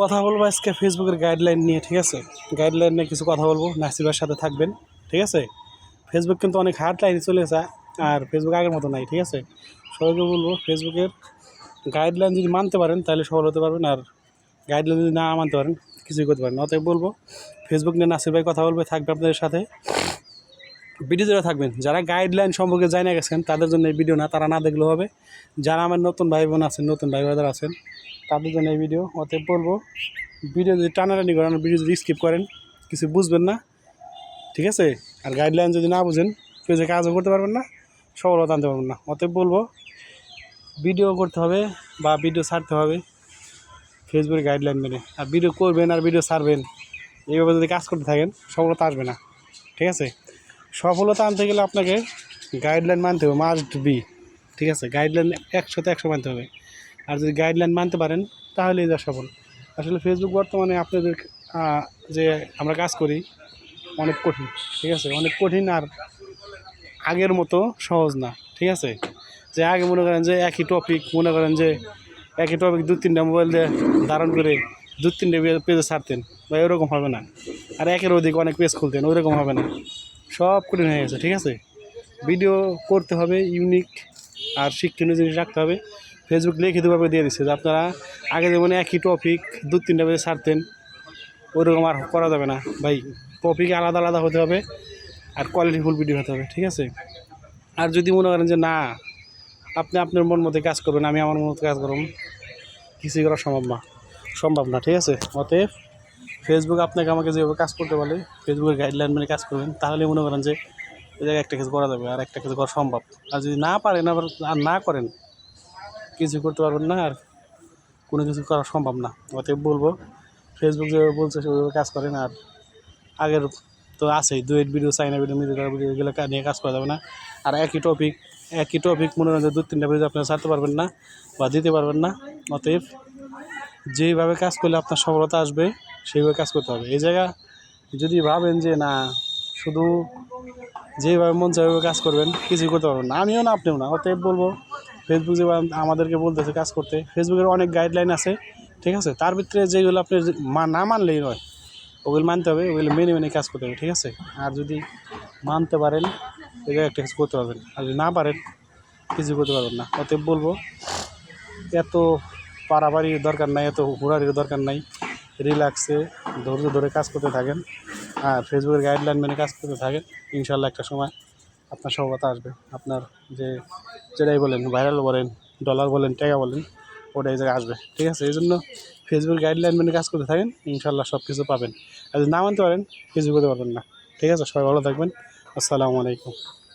কথা বলব আজকে ফেসবুকের গাইডলাইন নিয়ে, ঠিক আছে? গাইডলাইন নিয়ে কিছু কথা বলব নাসিবের সাথে থাকবেন, ঠিক আছে? ফেসবুক কিন্তু অনেক হার্ড লাইনে চলে এসে আর ফেসবুক আগের মতো নাই, ঠিক আছে? সবাইকে বলব ফেসবুকের গাইডলাইন যদি মানতে পারেন, তাহলে সফল হতে পারবেন, আর গাইডলাইন যদি না মানতে পারেন, কিছুই করতে পারেন অতএব বলব ফেসবুক নিয়ে নাসির ভাই কথা বলবে, থাকবে আপনাদের সাথে। ভিডিও থাকবেন, যারা গাইডলাইন সম্পর্কে জানিয়ে গেছেন, তাদের জন্য এই ভিডিও না, তারা না দেখলেও হবে। যারা আমার নতুন ভাই বোন আছেন, নতুন ভাই বোনদের আছেন, তাদের জন্য এই ভিডিও। অতএব বলব, ভিডিও যদি টানাটানি করেন, ভিডিও যদি স্কিপ করেন, কিছু বুঝবেন না, ঠিক আছে? আর গাইডলাইন যদি না বুঝেন, পেজে কাজও করতে পারবেন না, সফলতা আনতে পারবেন না। অতএব বলব, ভিডিও করতে হবে বা ভিডিও ছাড়তে হবে ফেসবুকের গাইডলাইন মেনে। আর ভিডিও করবেন আর ভিডিও ছাড়বেন, এইভাবে যদি কাজ করতে থাকেন, সফলতা আসবে না, ঠিক আছে? সফলতা আনতে গেলে আপনাকে গাইডলাইন মানতে হবে মাস্ট বি ঠিক আছে? গাইডলাইন একশোতে একশো মানতে হবে। আর যদি গাইডলাইন মানতে পারেন, তাহলেই যা সফল। আসলে ফেসবুক বর্তমানে আপনাদের যে আমরা কাজ করি, অনেক কঠিন, ঠিক আছে? অনেক কঠিন আর আগের মতো সহজ না, ঠিক আছে? যে আগে মনে করেন যে একই টপিক মনে করেন যে একই টপিক দু, তিনটা মোবাইল দিয়ে ধারণ করে দু, তিনটে পেজে ছাড়তেন, বা এরকম হবে না। আর একের অধিক অনেক পেজ খুলতেন, ওইরকম হবে না। সব কঠিন হয়ে গেছে, ঠিক আছে? ভিডিও করতে হবে ইউনিক আর শিক্ষণীয় জিনিস রাখতে হবে। ফেসবুক লিখিতভাবে দিয়ে দিচ্ছে যে আপনারা আগে যেমন একই টপিক দু তিনটা পেজে ছাড়তেন ওইরকম আর করা যাবে না। ভাই টপিক আলাদা আলাদা হতে হবে আর কোয়ালিটিফুল ভিডিও হতে হবে, ঠিক আছে? আর যদি মনে করেন যে না, আপনি আপনার মন মতো কাজ করবেন, আমি আমার মন মতো কাজ করব, কিছুই করা সম্ভব না। সম্ভব না, ঠিক আছে? অতএব ফেসবুক আপনাকে আমাকে যেভাবে কাজ করতে বলে ফেসবুকের গাইডলাইন মেনে কাজ করবেন তাহলে মনে করেন যে জায়গায় একটা কিছু করা যাবে আর একটা কিছু করা সম্ভব। আর যদি না পারেন আবার আর না করেন, কিছু করতে পারবেন না আর কোনো কিছু করা সম্ভব না। অতএব বলব ফেসবুক যেভাবে বলছে, সেভাবে কাজ করেন আর আগের তো আছেই দুয়েট ভিডিও চাইনা ভিডিও মিডিও ভিডিও এগুলো নিয়ে কাজ করা যাবে না। আর একই টপিক একই টপিক মনে হয় দু তিনটা ভিডিও আপনারা ছাড়তে পারবেন না বা দিতে পারবেন না। অতএব যেইভাবে কাজ করলে আপনার সফলতা আসবে, সেইভাবে কাজ করতে হবে। এই জায়গা যদি ভাবেন যে, না, শুধু যেভাবে মন ওইভাবে কাজ করবেন, কিছুই করতে পারবেন না। আমিও না, আপনিও না। অতএব বলব ফেসবুক যেভাবে আমাদেরকে বলতেছে কাজ করতে ফেসবুকের অনেক গাইডলাইন আছে, ঠিক আছে? তার ভিতরে যেগুলো আপনি না মানলেই নয়, ওগুলো মানতে হবে, ওগুলো মেনে মেনে কাজ করতে হবে, ঠিক আছে? আর যদি মানতে পারেন, এই একটা কিছু করতে পারবেন। আর যদি না পারেন কিছু করতে পারবেন না। অতএব বলব, এত পারাবাড়ির দরকার নাই, এত হুড়ারির দরকার নাই। রিল্যাক্সে ধৈর্য ধরে কাজ করতে থাকেন। আর ফেসবুকের গাইডলাইন মেনে কাজ করতে থাকেন। ইনশাল্লাহ একটা সময় আপনার সফলতা আসবে। আপনার যে যেটাই বলেন ভাইরাল বলেন ডলার বলেন, টাকা বলেন ওটা এই জায়গায় আসবে। ঠিক আছে? এই জন্য ফেসবুক গাইডলাইন মেনে কাজ করতে থাকেন ইনশাল্লাহ সব কিছু পাবেন। আর যদি না মানতে পারেন কিছু করতে পারবেন না। ঠিক আছে? সবাই ভালো থাকবেন। আসসালামু আলাইকুম।